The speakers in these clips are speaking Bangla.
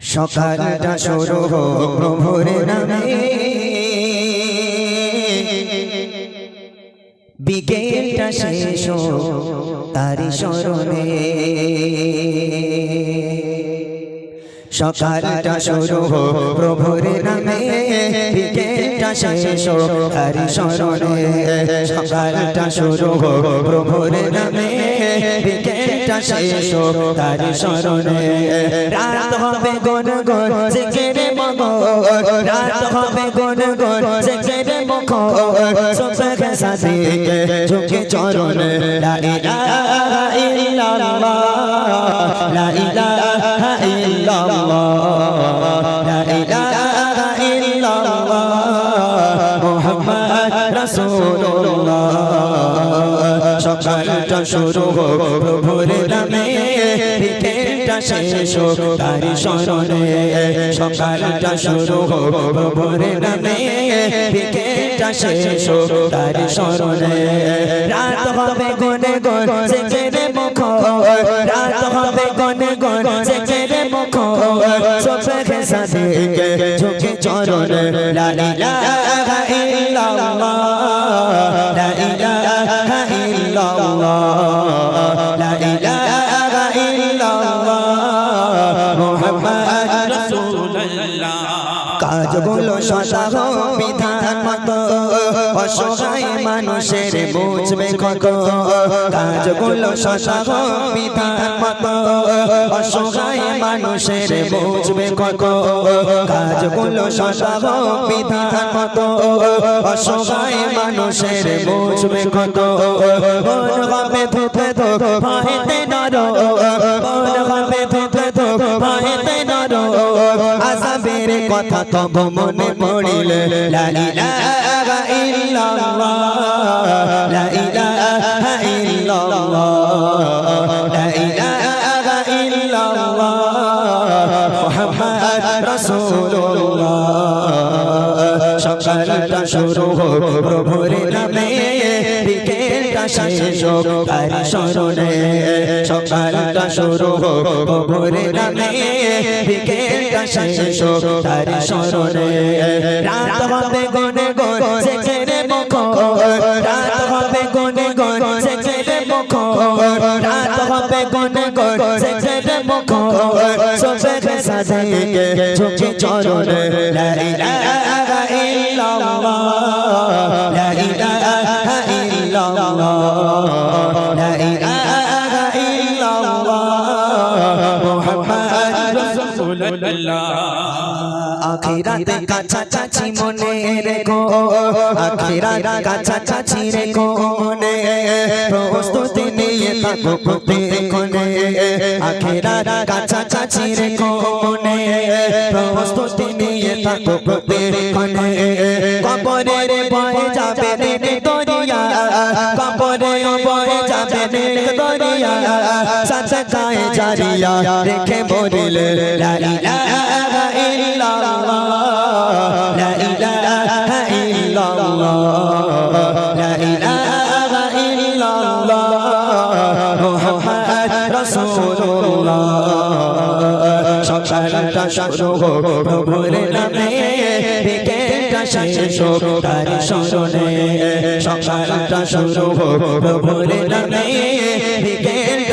সকালটা শুরু হোক প্রভুর নামে। বিকেলটা শেষ তারি স্মরণে। সকালটা শুরু হোক প্রভুর নামে। বিকেলটা শেষ তারি স্মরণে। সকালটা শুরু হোক প্রভুর নামে। বিকেলটা শেষ হোক তারি স্মরণে রাত হবে গন গন জিকিরে মগর রাত হবে গন গন জিকিরে মগন সুবহ সাথে ঝুঁকে চরণ লা ইলাহা ইল্লাল্লাহ লা ইলাহা ইল্লাল্লাহ শুরু হোক প্রভুর নামে বিকেলটা শেষ হোক, তারি স্মরণে সকালটা শুরু হোক প্রভুর নামে বিকেলটা শেষ হোক, তারি স্মরণে রাত হবে গনে গন জেগে মুখ রাত হবে গনে গন জেগে মুখ সবে সাদিকে ঝুঁকে চরণ, লা ইলাহা ইল্লাল্লাহ কাজগুলো সদাহ বিধান মতো। অসহায় মানুষের বুঝবে কত? কাজগুলো সদাহ বিধান মতো। অসহায় মানুষের বুঝবে কত? কাজগুলো সদাহ বিধান মতো। অসহায় মানুষের বুঝবে কত? মন হবে ধুপে ধো ভাইতে নর মন হবে কথা তব মনে পড়িলে, লা ইলাহা ইল্লাল্লাহ, লা ইলাহা ইল্লাল্লাহ, লা ইলাহা ইল্লাল্লাহ, মুহাম্মদ রাসূলুল্লাহ। সকালটা শুরু প্রভুর বিকেলটা শেষ হোক তার স্মরণে সকালটা শুরু হোক প্রভুর নামে বিকেলটা শেষ হোক তার স্মরণে। রাত হবে গনে গন সেখানে মুখ রাত হবে গনে গন সেখানে মুখ রাত হবে গনে গন সেখানে মুখ সবে সাদিকে ঝুঁকে চরণ লা ইলাহা মুহাম্মদ আখিরাতে কাছাকাছি মনে রেখো আখিরাত কাছাকাছি রেখো মনে। প্রস্তুতি নিয়ে থাকো প্রতিক্ষণে আখিরাত কাছাকাছি রেখো মনে। প্রস্তুতি নিয়ে থাকো প্রতিক্ষণে কবরের ভয়ে যাবে নে দরিয়া। কবরে ভয়ে যাবে নে দরিয়া। সাথে গায়ে জারিয়া রেখে মরিলে লা ইলাহা ইল্লাল্লাহ লা ইলাহা ইল্লাল্লাহ লা ইলাহা ইল্লাল্লাহ মুহাম্মদ রাসূলুল্লাহ সকালটা শুরু প্রভুর নামে বিকেলটা শেষ তার স্মরণে সকালটা শুরু প্রভুর নামে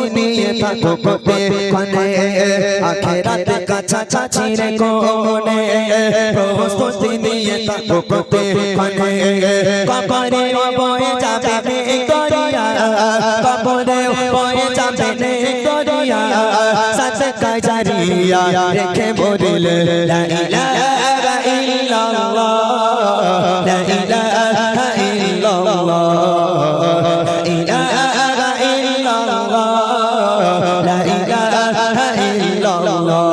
প্রস্তুতি নিয়ে থাকো প্রতিক্ষণে আখিরাতে কাছাকাছি রেখো মনে। প্রস্তুতি নিয়ে থাকো প্রতিক্ষণে কবরে বয়ে যাবে ভিক্টোরিয়া কবরে বয়ে যাবে ভিক্টোরিয়া সাথে কাজারিয়া রেখে বলিলে, লা ইলাহা ইল্লাল্লাহ।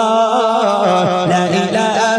ইল্লাল্লাহ লা ইলাহা